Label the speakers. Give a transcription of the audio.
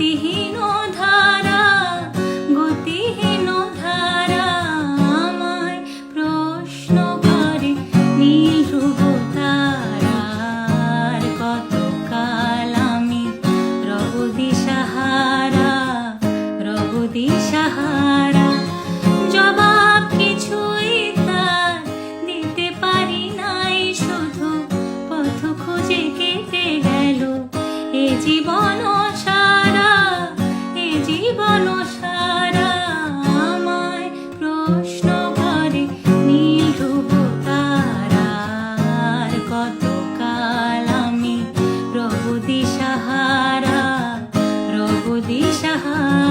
Speaker 1: গতিহীন ধারা গতিহীন ধারা আমায় প্রশ্ন করে নীল তারার কতকাল আমি রব দিশাহারা রব দিশাহারা জবাব কিছুই তার দিতে পারি নাই, শুধু পথ খুঁজে কেটে গেল এ জীবন আমি